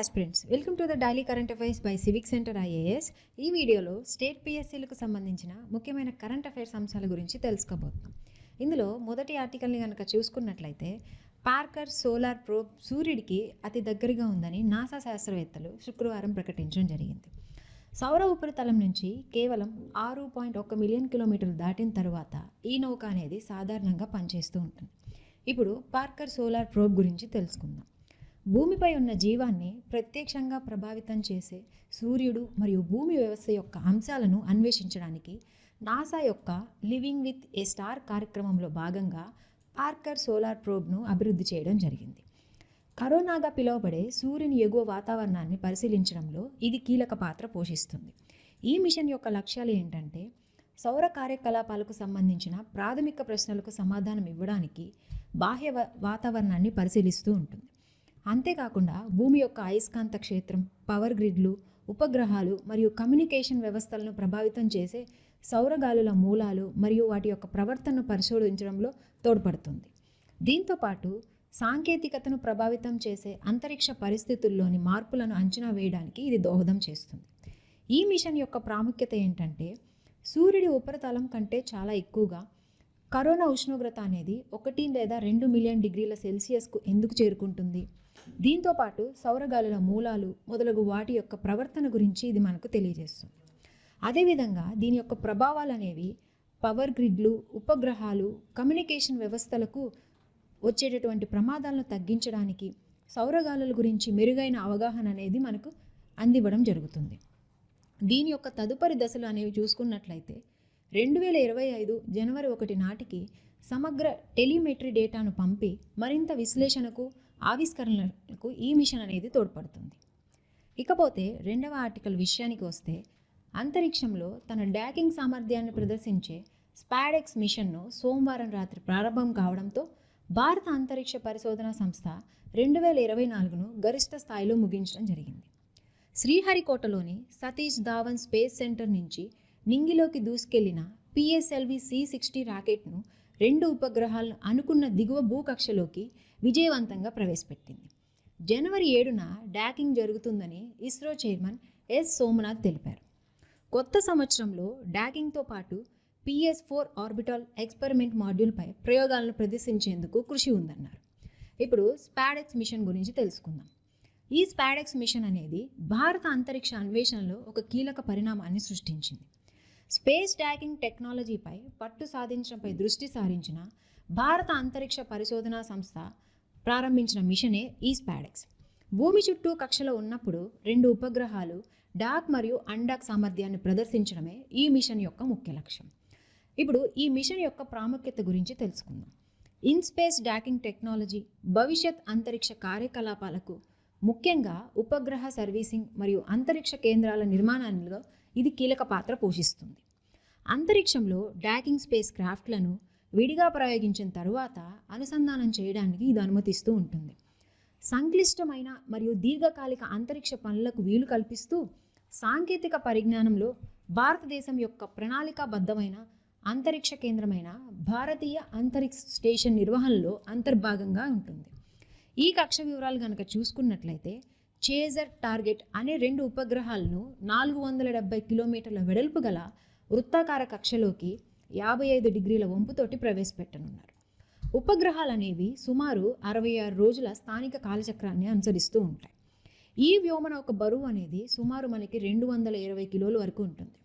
Aspirants welcome to the daily current affairs by civic centre IAS ఈ వీడియోలో state పిఎస్సీలకు సంబంధించిన ముఖ్యమైన కరెంట్ అఫైర్స్ అంశాల గురించి తెలుసుకోబోతున్నాం. ఇందులో మొదటి ఆర్టికల్ని కనుక చూసుకున్నట్లయితే పార్కర్ సోలార్ ప్రోబ్ సూర్యుడికి అతి దగ్గరగా ఉందని నాసా శాస్త్రవేత్తలు శుక్రవారం ప్రకటించడం జరిగింది. సౌర ఉపరితలం నుంచి కేవలం ఆరు పాయింట్ ఒక మిలియన్ కిలోమీటర్లు దాటిన తరువాత ఈ నౌక అనేది సాధారణంగా పనిచేస్తూ ఉంటుంది. ఇప్పుడు పార్కర్ సోలార్ ప్రోబ్ గురించి తెలుసుకుందాం. భూమిపై ఉన్న జీవాన్ని ప్రత్యక్షంగా ప్రభావితం చేసే సూర్యుడు మరియు భూమి వ్యవస్థ యొక్క అంశాలను అన్వేషించడానికి నాసా యొక్క లివింగ్ విత్ ఏ స్టార్ కార్యక్రమంలో భాగంగా పార్కర్ సోలార్ ప్రోబ్ను అభివృద్ధి చేయడం జరిగింది. కరోనాగా పిలువబడే సూర్యుని ఎగువ వాతావరణాన్ని పరిశీలించడంలో ఇది కీలక పాత్ర పోషిస్తుంది. ఈ మిషన్ యొక్క లక్ష్యాలు ఏంటంటే సౌర కార్యకలాపాలకు సంబంధించిన ప్రాథమిక ప్రశ్నలకు సమాధానం ఇవ్వడానికి బాహ్య వాతావరణాన్ని పరిశీలిస్తూ ఉంటుంది. అంతేకాకుండా భూమి యొక్క అయస్కాంత క్షేత్రం పవర్ గ్రిడ్లు ఉపగ్రహాలు మరియు కమ్యూనికేషన్ వ్యవస్థలను ప్రభావితం చేసే సౌరగాలుల మూలాలు మరియు వాటి యొక్క ప్రవర్తనను పరిశోధించడంలో తోడ్పడుతుంది. దీంతోపాటు సాంకేతికతను ప్రభావితం చేసే అంతరిక్ష పరిస్థితుల్లోని మార్పులను అంచనా వేయడానికి ఇది దోహదం చేస్తుంది. ఈ మిషన్ యొక్క ప్రాముఖ్యత ఏంటంటే సూర్యుడి ఉపరితలం కంటే చాలా ఎక్కువగా కరోనా ఉష్ణోగ్రత అనేది ఒకటి లేదా రెండు మిలియన్ డిగ్రీల సెల్సియస్కు ఎందుకు చేరుకుంటుంది? దీంతో పాటు సౌరగాలుల మూలాలు మొదలగు వాటి యొక్క ప్రవర్తన గురించి ఇది మనకు తెలియజేస్తుంది. అదేవిధంగా దీని యొక్క ప్రభావాలు అనేవి పవర్ గ్రిడ్లు ఉపగ్రహాలు కమ్యూనికేషన్ వ్యవస్థలకు వచ్చేటటువంటి ప్రమాదాలను తగ్గించడానికి సౌరగాలుల గురించి మెరుగైన అవగాహన అనేది మనకు అందివ్వడం జరుగుతుంది. దీని యొక్క తదుపరి దశలు అనేవి చూసుకున్నట్లయితే రెండు వేల ఇరవై ఐదు జనవరి ఒకటి నాటికి సమగ్ర టెలిమెట్రీ డేటాను పంపి మరింత విశ్లేషణకు ఆవిష్కరణలకు ఈ మిషన్ అనేది తోడ్పడుతుంది. ఇకపోతే రెండవ ఆర్టికల్ విషయానికి వస్తే అంతరిక్షంలో తన డాకింగ్ సామర్థ్యాన్ని ప్రదర్శించే స్పాడెక్స్ మిషన్ను సోమవారం రాత్రి ప్రారంభం కావడంతో భారత అంతరిక్ష పరిశోధన సంస్థ రెండు వేల ఇరవై నాలుగును గరిష్ట స్థాయిలో ముగించడం జరిగింది. శ్రీహరికోటలోని సతీష్ ధావన్ స్పేస్ సెంటర్ నుంచి నింగిలోకి దూసుకెళ్ళిన పిఎస్ఎల్వి సి సిక్స్టీ రాకెట్ను రెండు ఉపగ్రహాలను అనుకున్న దిగువ భూకక్షలోకి విజయవంతంగా ప్రవేశపెట్టింది. జనవరి ఏడున డాకింగ్ జరుగుతుందని ఇస్రో చైర్మన్ ఎస్ సోమనాథ్ తెలిపారు. కొత్త సంవత్సరంలో డాకింగ్తో పాటు పిఎస్ ఫోర్ ఆర్బిటాల్ ఎక్స్పెరిమెంట్ మాడ్యూల్పై ప్రయోగాలను ప్రదర్శించేందుకు కృషి ఉందన్నారు. ఇప్పుడు స్పాడెక్స్ మిషన్ గురించి తెలుసుకుందాం. ఈ స్పాడెక్స్ మిషన్ అనేది భారత అంతరిక్ష అన్వేషణలో ఒక కీలక పరిణామాన్ని సృష్టించింది. స్పేస్ ట్యాకింగ్ టెక్నాలజీపై పట్టు సాధించడంపై దృష్టి సారించిన భారత అంతరిక్ష పరిశోధనా సంస్థ ప్రారంభించిన మిషనే ఈ స్పాడెక్స్ భూమి చుట్టూ కక్షలో ఉన్నప్పుడు రెండు ఉపగ్రహాలు డాక్ మరియు అండాక్ సామర్థ్యాన్ని ప్రదర్శించడమే ఈ మిషన్ యొక్క ముఖ్య లక్ష్యం. ఇప్పుడు ఈ మిషన్ యొక్క ప్రాముఖ్యత గురించి తెలుసుకుందాం. ఇన్ స్పేస్ డాకింగ్ టెక్నాలజీ భవిష్యత్ అంతరిక్ష కార్యకలాపాలకు ముఖ్యంగా ఉపగ్రహ సర్వీసింగ్ మరియు అంతరిక్ష కేంద్రాల నిర్మాణంలో ఇది కీలక పాత్ర పోషిస్తుంది. అంతరిక్షంలో డాకింగ్ స్పేస్ క్రాఫ్ట్లను విడిగా ప్రయోగించిన తరువాత అనుసంధానం చేయడానికి ఇది అనుమతిస్తూ ఉంటుంది. సంక్లిష్టమైన మరియు దీర్ఘకాలిక అంతరిక్ష పనులకు వీలు కల్పిస్తూ సాంకేతిక పరిజ్ఞానంలో భారతదేశం యొక్క ప్రణాళికాబద్ధమైన అంతరిక్ష కేంద్రమైన భారతీయ అంతరిక్ష స్టేషన్ నిర్వహణలో అంతర్భాగంగా ఉంటుంది. ఈ కక్ష వివరాలు కనుక చూసుకున్నట్లయితే చేజర్ టార్గెట్ అనే రెండు ఉపగ్రహాలను నాలుగు వందల డెబ్బై కిలోమీటర్ల వెడల్పు గల వృత్తాకార కక్షలోకి యాభై ఐదు డిగ్రీల వంపుతోటి ప్రవేశపెట్టనున్నారు. ఉపగ్రహాలు అనేవి సుమారు అరవై ఆరు రోజుల స్థానిక కాలచక్రాన్ని అనుసరిస్తూ ఉంటాయి. ఈ వ్యోమనౌక బరువు అనేది సుమారు మనకి రెండు వందల ఇరవై కిలోల వరకు ఉంటుంది.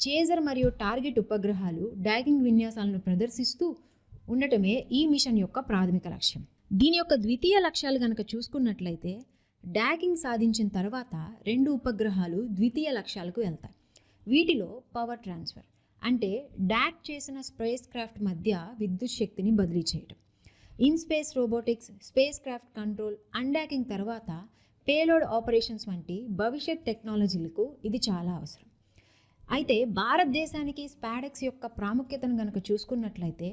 చేజర్ మరియు టార్గెట్ ఉపగ్రహాలు డాగింగ్ విన్యాసాలను ప్రదర్శిస్తూ ఉండటమే ఈ మిషన్ యొక్క ప్రాథమిక లక్ష్యం. దీని యొక్క ద్వితీయ లక్ష్యాలు కనుక చూసుకున్నట్లయితే డాగింగ్ సాధించిన తర్వాత రెండు ఉపగ్రహాలు ద్వితీయ లక్ష్యాలకు వెళ్తాయి. వీటిలో పవర్ ట్రాన్స్ఫర్ అంటే డాక్ చేసిన స్పేస్ క్రాఫ్ట్ మధ్య విద్యుత్ శక్తిని బదిలీ చేయడం in space robotics spacecraft control undocking తర్వాత పేలోడ్ ఆపరేషన్స్ వంటి భవిష్యత్ టెక్నాలజీలకు ఇది చాలా అవసరం. అయితే భారతదేశానికి స్పాడెక్స్ యొక్క ప్రాముఖ్యతను గనక చూసుకున్నట్లయితే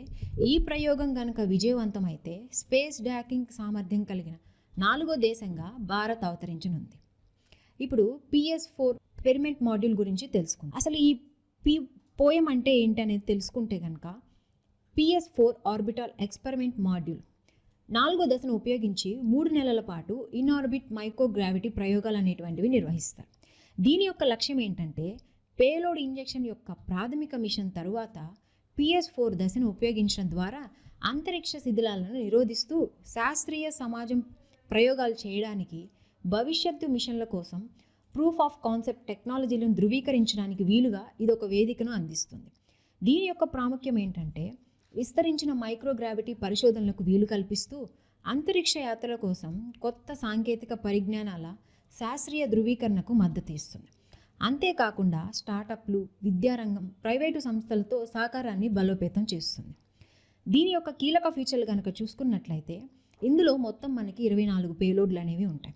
ఈ ప్రయోగం గనక విజయవంతమైతే స్పేస్ డాకింగ్ సామర్థ్యం కలిగిన నాలుగో దేశంగా భారత్ అవతరించనుంది. ఇప్పుడు పిఎస్ ఫోర్ పెరిమెంట్ మాడ్యూల్ గురించి తెలుసుకుందాం. అసలు ఈ పి పోయం అంటే ఏంటి అనేది తెలుసుకుంటే కనుక PS four orbital experiment module. నాలుగో దశను ఉపయోగించి మూడు నెలల పాటు ఇన్ఆర్బిట్ మైక్రోగ్రావిటీ ప్రయోగాలు అనేటువంటివి నిర్వహిస్తారు. దీని యొక్క లక్ష్యం ఏంటంటే పేలోడ్ ఇంజెక్షన్ యొక్క ప్రాథమిక మిషన్ తరువాత పిఎస్ ఫోర్ దశను ఉపయోగించడం ద్వారా అంతరిక్ష శిథిలాలను నిరోధిస్తూ శాస్త్రీయ సమాజం ప్రయోగాలు చేయడానికి భవిష్యత్తు మిషన్ల కోసం ప్రూఫ్ ఆఫ్ కాన్సెప్ట్ టెక్నాలజీలను ధృవీకరించడానికి వీలుగా ఇది ఒక వేదికను అందిస్తుంది. దీని యొక్క ప్రాముఖ్యం ఏంటంటే విస్తరించిన మైక్రోగ్రావిటీ పరిశోధనలకు వీలు కల్పిస్తూ అంతరిక్ష యాత్రల కోసం కొత్త సాంకేతిక పరిజ్ఞానాల శాస్త్రీయ ధృవీకరణకు మద్దతు ఇస్తుంది. అంతేకాకుండా స్టార్టప్లు విద్యారంగం ప్రైవేటు సంస్థలతో సహకారాన్ని బలోపేతం చేస్తుంది. దీని యొక్క కీలక ఫీచర్లు కనుక చూసుకున్నట్లయితే ఇందులో మొత్తం మనకి ఇరవై నాలుగు పేలోడ్లు అనేవి ఉంటాయి.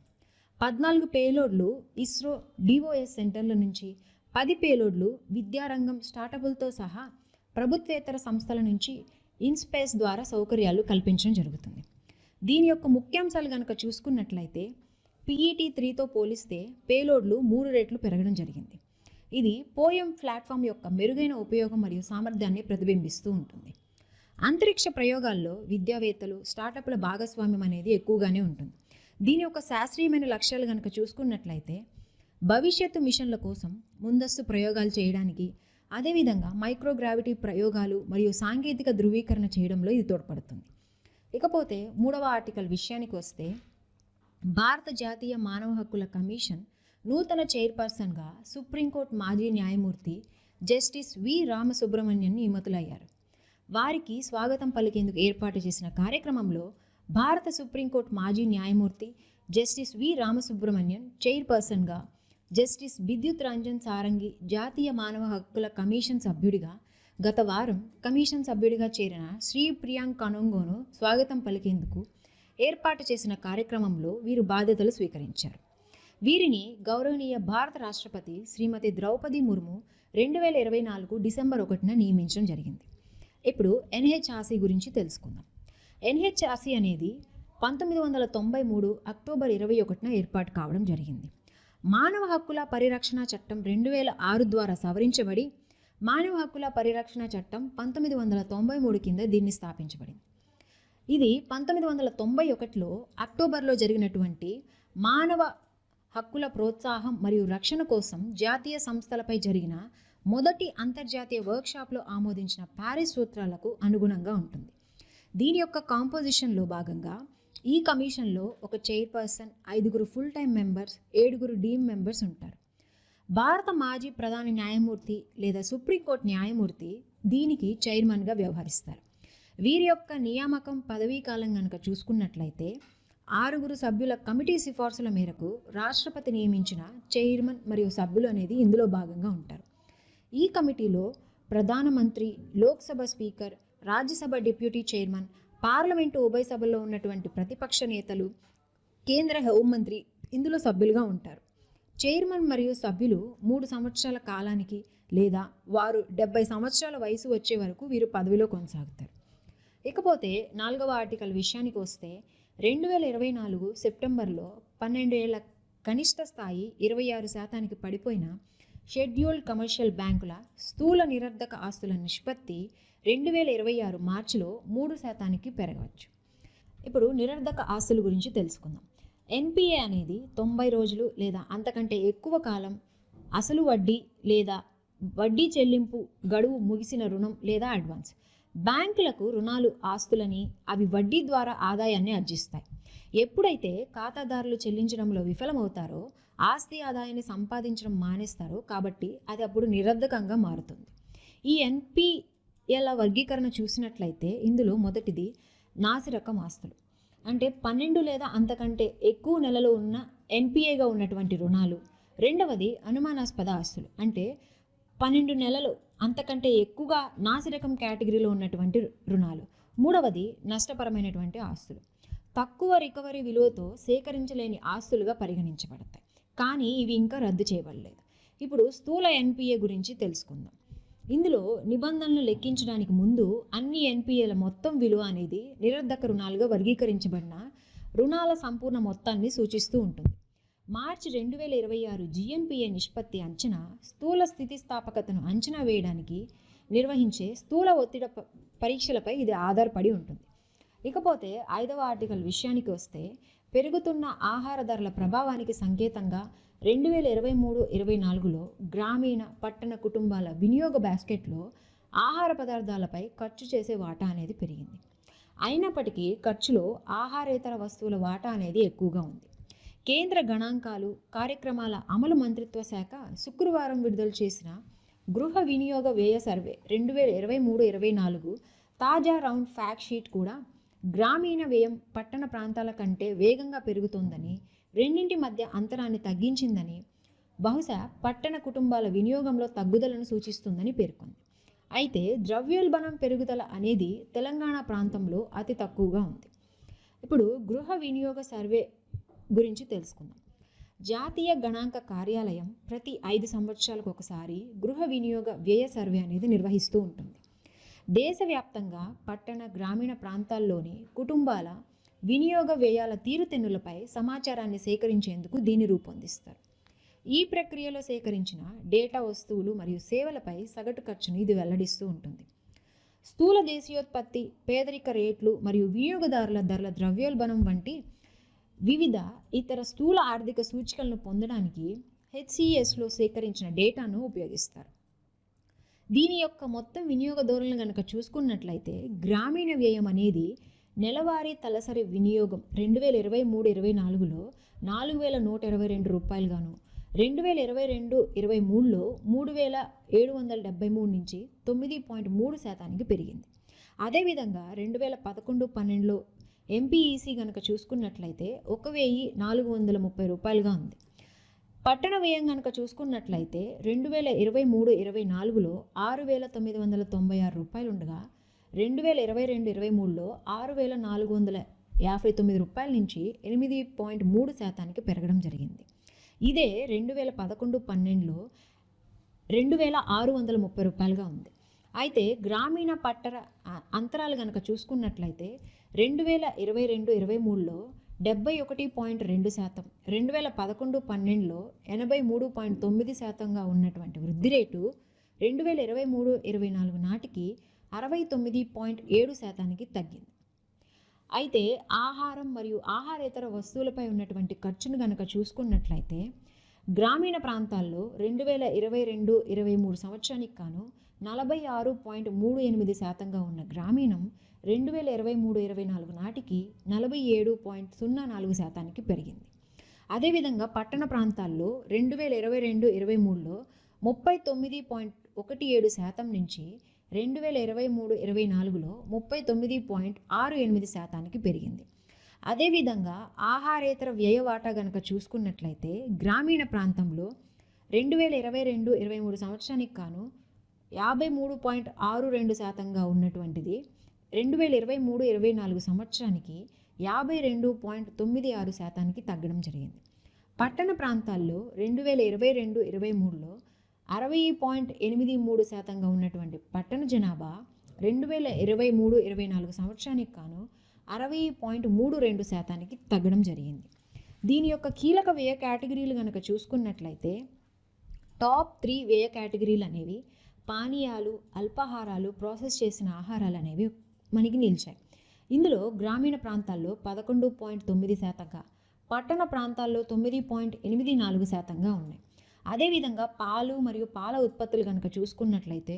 పద్నాలుగు పేలోడ్లు ఇస్రో డిఓఎస్ సెంటర్ల నుంచి పది పేలోడ్లు విద్యారంగం స్టార్టప్లతో సహా ప్రభుత్వేతర సంస్థల నుంచి ఇన్స్పేస్ ద్వారా సౌకర్యాలు కల్పించడం జరుగుతుంది. దీని యొక్క ముఖ్యాంశాలు కనుక చూసుకున్నట్లయితే పిఈటి త్రీతో పోలిస్తే పేలోడ్లు మూడు రేట్లు పెరగడం జరిగింది. ఇది పోయం ప్లాట్ఫామ్ యొక్క మెరుగైన ఉపయోగం మరియు సామర్థ్యాన్ని ప్రతిబింబిస్తూ ఉంటుంది. అంతరిక్ష ప్రయోగాల్లో విద్యావేత్తలు స్టార్టప్ల భాగస్వామ్యం అనేది ఎక్కువగానే ఉంటుంది. దీని యొక్క శాస్త్రీయమైన లక్ష్యాలు కనుక చూసుకున్నట్లయితే భవిష్యత్తు మిషన్ల కోసం ముందస్తు ప్రయోగాలు చేయడానికి అదేవిధంగా మైక్రోగ్రావిటీ ప్రయోగాలు మరియు సాంకేతిక ధృవీకరణ చేయడంలో ఇది తోడ్పడుతుంది. ఇకపోతే మూడవ ఆర్టికల్ విషయానికి వస్తే భారత జాతీయ మానవ హక్కుల కమిషన్ నూతన చైర్పర్సన్గా సుప్రీంకోర్టు మాజీ న్యాయమూర్తి జస్టిస్ వి రామసుబ్రహ్మణ్యన్ నియమితులయ్యారు. వారికి స్వాగతం పలికేందుకు ఏర్పాటు చేసిన కార్యక్రమంలో భారత సుప్రీంకోర్టు మాజీ న్యాయమూర్తి జస్టిస్ వి రామసుబ్రహ్మణ్యన్ చైర్పర్సన్గా జస్టిస్ విద్యుత్ రంజన్ సారంగి జాతీయ మానవ హక్కుల కమిషన్ సభ్యుడిగా గత వారం కమిషన్ సభ్యుడిగా చేరిన శ్రీ ప్రియాంక్ కనొంగోను స్వాగతం పలికేందుకు ఏర్పాటు చేసిన కార్యక్రమంలో వీరు బాధ్యతలు స్వీకరించారు. వీరిని గౌరవనీయ భారత రాష్ట్రపతి శ్రీమతి ద్రౌపది ముర్ము రెండు వేల ఇరవై నాలుగు డిసెంబర్ ఒకటిన నియమించడం జరిగింది. ఇప్పుడు ఎన్హెచ్ఆర్సీ గురించి తెలుసుకుందాం. ఎన్హెచ్ఆర్సీ అనేది పంతొమ్మిది వందల తొంభై మూడు అక్టోబర్ ఇరవై ఒకటిన ఏర్పాటు కావడం జరిగింది. మానవ హక్కుల పరిరక్షణ చట్టం రెండు వేల ఆరు ద్వారా సవరించబడి మానవ హక్కుల పరిరక్షణ చట్టం పంతొమ్మిది వందల తొంభై మూడు కింద దీన్ని స్థాపించబడింది. ఇది పంతొమ్మిది వందల తొంభై ఒకటిలో అక్టోబర్లో జరిగినటువంటి మానవ హక్కుల ప్రోత్సాహం మరియు రక్షణ కోసం జాతీయ సంస్థలపై జరిగిన మొదటి అంతర్జాతీయ వర్క్షాప్లో ఆమోదించిన ప్యారిస్ సూత్రాలకు అనుగుణంగా ఉంటుంది. దీని యొక్క కాంపోజిషన్లో భాగంగా ఈ కమిషన్లో ఒక చైర్పర్సన్ ఐదుగురు ఫుల్ టైం మెంబర్స్ ఏడుగురు డీమ్ మెంబర్స్ ఉంటారు. భారత మాజీ ప్రధాని న్యాయమూర్తి లేదా సుప్రీంకోర్టు న్యాయమూర్తి దీనికి చైర్మన్గా వ్యవహరిస్తారు. వీరి యొక్క నియామకం పదవీ కాలం కనుక చూసుకున్నట్లయితే ఆరుగురు సభ్యుల కమిటీ సిఫార్సుల మేరకు రాష్ట్రపతి నియమించిన చైర్మన్ మరియు సభ్యులు అనేది ఇందులో భాగంగా ఉంటారు. ఈ కమిటీలో ప్రధానమంత్రి Lok Sabha speaker Rajya Sabha deputy chairman parliament ఉభయ సభల్లో ఉన్నటువంటి ప్రతిపక్ష నేతలు కేంద్ర హోంమంత్రి ఇందులో సభ్యులుగా ఉంటారు. చైర్మన్ మరియు సభ్యులు మూడు సంవత్సరాల కాలానికి లేదా వారు డెబ్బై సంవత్సరాల వయసు వచ్చే వరకు వీరు పదవిలో కొనసాగుతారు. ఇకపోతే నాలుగవ ఆర్టికల్ విషయానికి వస్తే రెండు వేల ఇరవై నాలుగు సెప్టెంబర్లో పన్నెండు ఏళ్ళ కనిష్ట స్థాయి ఇరవై ఆరు శాతానికి పడిపోయిన షెడ్యూల్డ్ కమర్షియల్ బ్యాంకుల స్థూల నిరర్ధక ఆస్తుల నిష్పత్తి రెండు వేల ఇరవై ఆరు మార్చిలో మూడు శాతానికి పెరగవచ్చు. ఇప్పుడు నిరర్ధక ఆస్తుల గురించి తెలుసుకుందాం. ఎన్పిఏ అనేది తొంభై రోజులు లేదా అంతకంటే ఎక్కువ కాలం అసలు వడ్డీ లేదా వడ్డీ చెల్లింపు గడువు ముగిసిన రుణం లేదా అడ్వాన్స్. బ్యాంకులకు రుణాలు ఆస్తులని అవి వడ్డీ ద్వారా ఆదాయాన్ని అర్జిస్తాయి ఎప్పుడైతే ఖాతాదారులు చెల్లించడంలో విఫలమవుతారో ఆస్తి ఆదాయాన్ని సంపాదించడం మానేస్తారో కాబట్టి అది అప్పుడు నిరర్ధకంగా మారుతుంది. ఈ ఎన్పిఎల వర్గీకరణ చూసినట్లయితే ఇందులో మొదటిది నాసిరకం ఆస్తులు. అంటే పన్నెండు లేదా అంతకంటే ఎక్కువ నెలలు ఉన్న ఎన్పిఏగా ఉన్నటువంటి రుణాలు. రెండవది అనుమానాస్పద ఆస్తులు. అంటే పన్నెండు నెలలు అంతకంటే ఎక్కువగా నాసిరకం కేటగిరీలో ఉన్నటువంటి రుణాలు. మూడవది నష్టపరమైనటువంటి ఆస్తులు. తక్కువ రికవరీ విలువతో సేకరించలేని ఆస్తులుగా పరిగణించబడతాయి. కానీ ఇవి ఇంకా రద్దు చేయబడలేదు. ఇప్పుడు స్థూల ఎన్పిఏ గురించి తెలుసుకుందాం. ఇందులో నిబంధనలు లెక్కించడానికి ముందు అన్ని ఎన్పిఏల మొత్తం విలువ అనేది నిరర్ధక రుణాలుగా వర్గీకరించబడిన రుణాల సంపూర్ణ మొత్తాన్ని సూచిస్తూ ఉంటుంది. మార్చి రెండు వేల ఇరవై ఆరు జిఎన్పిఏ నిష్పత్తి అంచనా స్థూల స్థితిస్థాపకతను అంచనా వేయడానికి నిర్వహించే స్థూల ఒత్తిడి పరీక్షలపై ఇది ఆధారపడి ఉంటుంది. ఇకపోతే ఐదవ ఆర్టికల్ విషయానికి వస్తే పెరుగుతున్న ఆహార ధరల ప్రభావానికి సంకేతంగా రెండు వేల ఇరవై మూడు ఇరవై నాలుగులో గ్రామీణ పట్టణ కుటుంబాల వినియోగ బాస్కెట్లో ఆహార పదార్థాలపై ఖర్చు చేసే వాటా అనేది పెరిగింది. అయినప్పటికీ ఖర్చులో ఆహారేతర వస్తువుల వాటా అనేది ఎక్కువగా ఉంది. కేంద్ర గణాంకాలు కార్యక్రమాల అమలు మంత్రిత్వ శాఖ శుక్రవారం విడుదల చేసిన గృహ వినియోగ వ్యయ సర్వే రెండు వేల ఇరవై మూడు ఇరవై నాలుగు తాజా రౌండ్ ఫ్యాక్ట్ షీట్ కూడా గ్రామీణ వ్యయం పట్టణ ప్రాంతాల కంటే వేగంగా పెరుగుతోందని రెండింటి మధ్య అంతరాన్ని తగ్గించిందని బహుశా పట్టణ కుటుంబాల వినియోగంలో తగ్గుదలను సూచిస్తుందని పేర్కొంది. అయితే ద్రవ్యోల్బణం పెరుగుదల అనేది తెలంగాణ ప్రాంతంలో అతి తక్కువగా ఉంది. ఇప్పుడు గృహ వినియోగ సర్వే గురించి తెలుసుకుందాం. జాతీయ గణాంక కార్యాలయం ప్రతి ఐదు సంవత్సరాలకు ఒకసారి గృహ వినియోగ వ్యయ సర్వే అనేది నిర్వహిస్తూ ఉంటుంది. దేశవ్యాప్తంగా పట్టణ గ్రామీణ ప్రాంతాల్లోని కుటుంబాల వినియోగ వ్యయాల తీరుతెన్నులపై సమాచారాన్ని సేకరించేందుకు దీన్ని రూపొందిస్తారు. ఈ ప్రక్రియలో సేకరించిన డేటా వస్తువులు మరియు సేవలపై సగటు ఖర్చును ఇది వెల్లడిస్తూ ఉంటుంది. స్థూల దేశీయోత్పత్తి పేదరిక రేట్లు మరియు వినియోగదారుల ధరల ద్రవ్యోల్బణం వంటి వివిధ ఇతర స్థూల ఆర్థిక సూచికలను పొందడానికి హెచ్సిఎస్లో సేకరించిన డేటాను ఉపయోగిస్తారు. దీని యొక్క మొత్తం వినియోగ ధోరణులు కనుక చూసుకున్నట్లయితే గ్రామీణ వ్యయం అనేది నెలవారీ తలసరి వినియోగం రెండు వేల ఇరవై మూడు ఇరవై నాలుగులో నాలుగు వేల నూట ఇరవై రెండు రూపాయలుగాను రెండు వేల ఇరవై రెండు ఇరవై మూడులో మూడు వేల ఏడు వందల డెబ్బై మూడు నుంచి తొమ్మిది పాయింట్ మూడు శాతానికి పెరిగింది. అదేవిధంగా రెండు వేల పదకొండు పన్నెండులో ఎంపీఈసీ కనుక చూసుకున్నట్లయితే ఒక వెయ్యి నాలుగు వందల ముప్పై రూపాయలుగా ఉంది. పట్టణ వ్యయం కనుక చూసుకున్నట్లయితే రెండు వేల ఇరవై మూడు ఇరవై నాలుగులో ఆరు వేల తొమ్మిది వందల తొంభై ఆరు రూపాయలు ఉండగా రెండు వేల ఇరవై రెండు ఇరవై మూడులో ఆరు వేల నాలుగు వందల యాభై తొమ్మిది రూపాయల నుంచి ఎనిమిది పాయింట్ మూడు శాతానికి పెరగడం జరిగింది. ఇదే రెండు వేల పదకొండు పన్నెండులో రెండు వేల ఆరు వందల ముప్పై రూపాయలుగా ఉంది. అయితే గ్రామీణ పట్టణ అంతరాలు కనుక చూసుకున్నట్లయితే రెండు వేల ఇరవై రెండు ఇరవై మూడులో డెబ్బై ఒకటి పాయింట్ రెండు శాతం. రెండు వేల పదకొండు పన్నెండులో ఎనభై మూడు పాయింట్ తొమ్మిది శాతంగా ఉన్నటువంటి వృద్ధి రేటు రెండు వేల ఇరవై మూడు ఇరవై నాలుగు నాటికి అరవై తొమ్మిది పాయింట్ ఏడు శాతానికి తగ్గింది. అయితే ఆహారం మరియు ఆహారేతర వస్తువులపై ఉన్నటువంటి ఖర్చును కనుక చూసుకున్నట్లయితే గ్రామీణ ప్రాంతాల్లో రెండు వేల ఇరవై రెండు ఇరవై మూడు సంవత్సరానికి గాను నలభై ఆరు పాయింట్ మూడు ఎనిమిది శాతంగా ఉన్న గ్రామీణం రెండు వేల ఇరవై మూడు ఇరవై నాలుగు నాటికి నలభై ఏడు పాయింట్ సున్నా నాలుగు శాతానికి పెరిగింది. అదేవిధంగా పట్టణ ప్రాంతాల్లో రెండు వేల ఇరవై రెండు ఇరవై మూడులో ముప్పై తొమ్మిది పాయింట్ ఒకటి ఏడు శాతం నుంచి రెండు వేల ఇరవై మూడు ఇరవై నాలుగులో ముప్పై తొమ్మిది పాయింట్ ఆరు ఎనిమిది శాతానికి పెరిగింది. అదేవిధంగా ఆహారేతర వ్యయ వాటా గనక చూసుకున్నట్లయితే గ్రామీణ ప్రాంతంలో రెండు వేల ఇరవై రెండు ఇరవై మూడు సంవత్సరానికి కాను యాభై మూడు పాయింట్ ఆరు రెండు శాతంగా ఉన్నటువంటిది రెండు వేల ఇరవై మూడు ఇరవై నాలుగు సంవత్సరానికి యాభై రెండు పాయింట్ తొమ్మిది ఆరు శాతానికి తగ్గడం జరిగింది. పట్టణ ప్రాంతాల్లో రెండు వేల ఇరవై రెండు ఇరవై మూడులో అరవై పాయింట్ ఎనిమిది మూడు శాతంగా ఉన్నటువంటి పట్టణ జనాభా రెండు వేల ఇరవై మూడు ఇరవై నాలుగు సంవత్సరానికి కాను అరవై పాయింట్ మూడు రెండు శాతానికి తగ్గడం జరిగింది. దీని యొక్క కీలక వ్యయ కేటగిరీలు కనుక చూసుకున్నట్లయితే టాప్ త్రీ వ్యయ కేటగిరీలు అనేవి పానీయాలు అల్పాహారాలు ప్రాసెస్ చేసిన ఆహారాలు అనేవి మనకి నిలిచాయి. ఇందులో గ్రామీణ ప్రాంతాల్లో పదకొండు పాయింట్ తొమ్మిది శాతంగా పట్టణ ప్రాంతాల్లో తొమ్మిది పాయింట్ ఎనిమిది నాలుగు శాతంగా ఉన్నాయి. అదేవిధంగా పాలు మరియు పాల ఉత్పత్తులు కనుక చూసుకున్నట్లయితే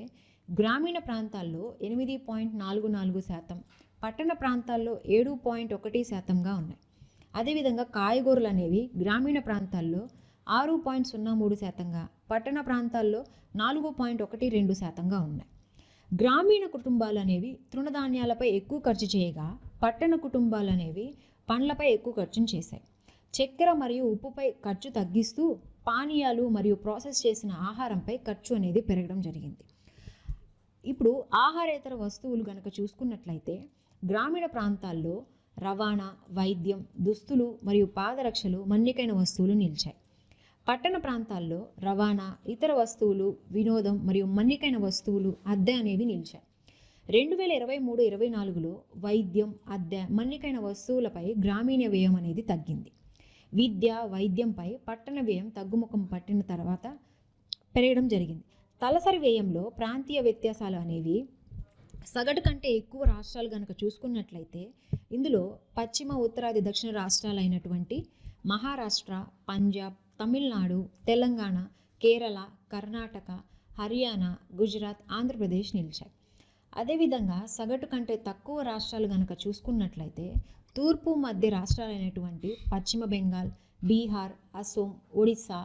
గ్రామీణ ప్రాంతాల్లో ఎనిమిది పాయింట్ నాలుగు నాలుగు శాతం పట్టణ ప్రాంతాల్లో ఏడు పాయింట్ ఒకటి శాతంగా ఉన్నాయి. అదేవిధంగా కాయగూరలు అనేవి గ్రామీణ ప్రాంతాల్లో ఆరు పాయింట్ సున్నా మూడు శాతంగా పట్టణ ప్రాంతాల్లో నాలుగు పాయింట్ ఒకటి రెండు శాతంగా ఉన్నాయి. గ్రామీణ కుటుంబాలు అనేవి తృణధాన్యాలపై ఎక్కువ ఖర్చు చేయగా పట్టణ కుటుంబాలు అనేవి పండ్లపై ఎక్కువ ఖర్చును చేశాయి. చక్కెర మరియు ఉప్పుపై ఖర్చు తగ్గిస్తూ పానీయాలు మరియు ప్రాసెస్ చేసిన ఆహారంపై ఖర్చు అనేది పెరగడం జరిగింది. ఇప్పుడు ఆహారేతర వస్తువులు కనుక చూసుకున్నట్లయితే గ్రామీణ ప్రాంతాల్లో రవాణా వైద్యం దుస్తులు మరియు పాదరక్షలు మన్నికైన వస్తువులు నిలిచాయి. పట్టణ ప్రాంతాల్లో రవాణా ఇతర వస్తువులు వినోదం మరియు మన్నికైన వస్తువులు అద్దె అనేవి నిలిచాయి. రెండు వేల ఇరవై మూడు ఇరవై నాలుగులో వైద్యం అద్దె మన్నికైన వస్తువులపై గ్రామీణ వ్యయం అనేది తగ్గింది. విద్య వైద్యంపై పట్టణ వ్యయం తగ్గుముఖం పట్టిన తర్వాత పెరగడం జరిగింది. తలసరి వ్యయంలో ప్రాంతీయ వ్యత్యాసాలు అనేవి సగటు కంటే ఎక్కువ రాష్ట్రాలు కనుక చూసుకున్నట్లయితే ఇందులో పశ్చిమ ఉత్తరాది దక్షిణ రాష్ట్రాలైనటువంటి మహారాష్ట్ర పంజాబ్ తమిళనాడు తెలంగాణ కేరళ కర్ణాటక హర్యానా గుజరాత్ ఆంధ్రప్రదేశ్ నిలిచాయి. అదేవిధంగా సగటు కంటే తక్కువ రాష్ట్రాలు కనుక చూసుకున్నట్లయితే తూర్పు మధ్య రాష్ట్రాలైనటువంటి పశ్చిమ బెంగాల్ బీహార్ అసోం ఒడిశా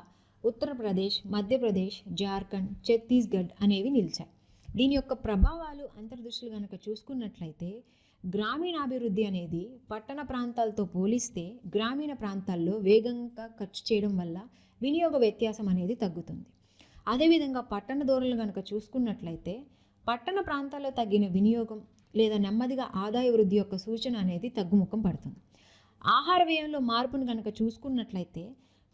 ఉత్తరప్రదేశ్ మధ్యప్రదేశ్ జార్ఖండ్ ఛత్తీస్గఢ్ అనేవి నిలిచాయి. దీని యొక్క ప్రభావాలు అంతర్దృష్టులు కనుక చూసుకున్నట్లయితే గ్రామీణాభివృద్ధి అనేది పట్టణ ప్రాంతాలతో పోలిస్తే గ్రామీణ ప్రాంతాల్లో వేగంగా ఖర్చు చేయడం వల్ల వినియోగ వ్యత్యాసం అనేది తగ్గుతుంది. అదేవిధంగా పట్టణ ధోరణులు కనుక చూసుకున్నట్లయితే పట్టణ ప్రాంతాల్లో తగ్గిన వినియోగం లేదా నెమ్మదిగా ఆదాయ వృద్ధి యొక్క సూచన అనేది తగ్గుముఖం పడుతుంది. ఆహార వ్యయంలో మార్పును కనుక చూసుకున్నట్లయితే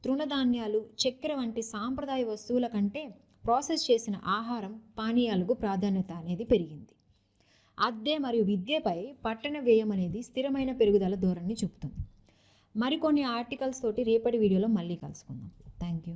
తృణధాన్యాలు చక్కెర వంటి సాంప్రదాయ వస్తువుల కంటే ప్రాసెస్ చేసిన ఆహారం పానీయాలకు ప్రాధాన్యత అనేది పెరిగింది. అద్దె మరియు విద్యపై పట్టణ వ్యయం అనేది స్థిరమైన పెరుగుదల ధోరణిని చూపుతుంది. మరికొన్ని ఆర్టికల్స్ తోటి రేపటి వీడియోలో మళ్ళీ కలుసుకుందాం. Thank you